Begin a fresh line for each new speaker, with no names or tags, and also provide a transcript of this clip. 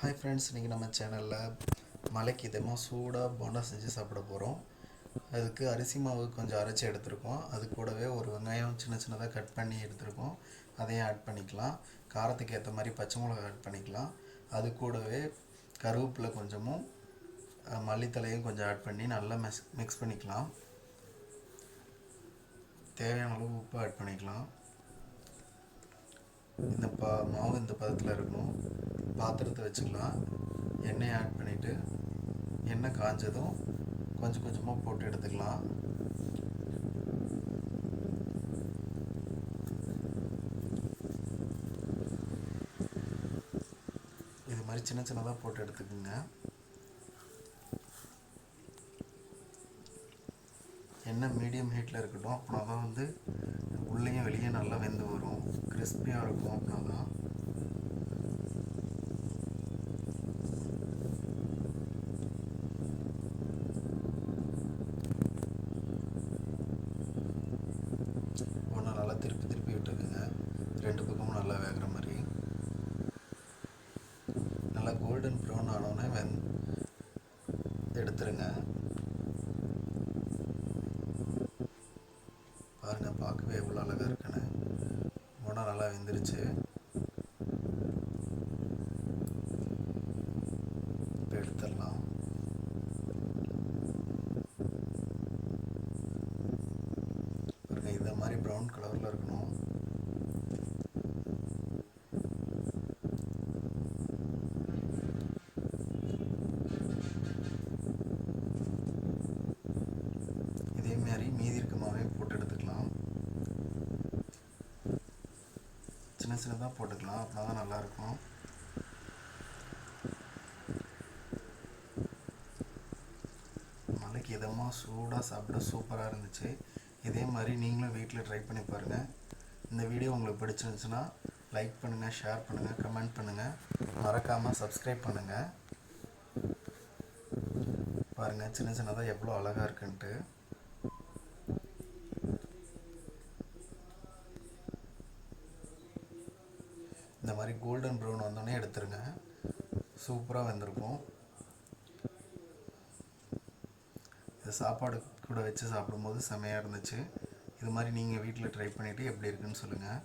Hi friends இன்றைக்கி நம்ம சேனலில் மலைக்கு இதமாக சூடாக போண்டா செஞ்சு சாப்பிட போகிறோம் அதுக்கு அரிசி மாவு கொஞ்சம் அரைச்சி எடுத்துருக்கோம். அது கூடவே ஒரு வெங்காயம் சின்ன சின்னதாக கட் பண்ணி எடுத்துருக்கோம். அதையும் ஆட் பண்ணிக்கலாம். காரத்துக்கு ஏற்ற மாதிரி பச்சை மிளகா ஆட் பண்ணிக்கலாம். அது கூடவே கருவேப்பிலை கொஞ்சமும் மல்லித்தலையும் மல்லித்தழையும் கொஞ்சம் ஆட் பண்ணி நல்லா மிக்ஸ் மிக்ஸ் பண்ணிக்கலாம். தேவையான அளவு உப்பு ஆட் பண்ணிக்கலாம். இந்த பா மாவு இந்த பதத்தில் இருக்கணும். பாத்திரத்தை வச்சுக்கலாம். எண்ணெய் ஆட் பண்ணிவிட்டு எண்ணெய் காஞ்சதும் கொஞ்சம் கொஞ்சமாக போட்டு எடுத்துக்கலாம். இது மாதிரி சின்ன சின்னதாக போட்டு எடுத்துக்கோங்க. எண்ணெய் மீடியம் ஹீட்டில் இருக்கட்டும் அப்படின்னா தான் வந்து உள்ளேயும் வெளியே நல்லா வெந்து வரும். கிறிஸ்பியாக இருக்கும் அப்படின்னா தான். ரெண்டு பக்கமும் நல்லா வேகிற மாதிரி. நல்லா கோல்டன் ப்ரௌன் ஆனோடனே வெந் எடுத்துருங்க. பாருங்கள் பார்க்கவே எவ்வளோ அழகாக இருக்குன்னு. உணவு நல்லா வெந்துருச்சு. இப்போ எடுத்துடலாம். பாருங்க இந்த மாதிரி ப்ரௌன் கலரில் இருக்கணும். மாதிரி மீதி இருக்க மாவையும் போட்டு எடுத்துக்கலாம். சின்ன சின்னதாக போட்டுக்கலாம். அப்போ தான் நல்லாயிருக்கும். மலைக்கு இதமாக சூடாக சாப்பிட சூப்பராக இருந்துச்சு. இதே மாதிரி நீங்களும் வீட்டில் ட்ரை பண்ணி பாருங்கள் இந்த வீடியோ உங்களுக்கு பிடிச்சிருந்துச்சுன்னா லைக் பண்ணுங்கள் ஷேர் பண்ணுங்கள் கமெண்ட் பண்ணுங்கள் மறக்காமல் சப்ஸ்கிரைப் பண்ணுங்கள் பாருங்கள் சின்ன சின்னதாக எவ்வளோ அழகாக இருக்குன்ட்டு. மாதிரி கோல்டன் ப்ரௌன் வந்தோடனே எடுத்துருங்க. சூப்பராக வந்திருக்கும். இது சாப்பாடு கூட வச்சு சாப்பிடும்போது செமையாக இருந்துச்சு. இது மாதிரி நீங்கள் வீட்டில் ட்ரை பண்ணிவிட்டு எப்படி இருக்குன்னு சொல்லுங்கள்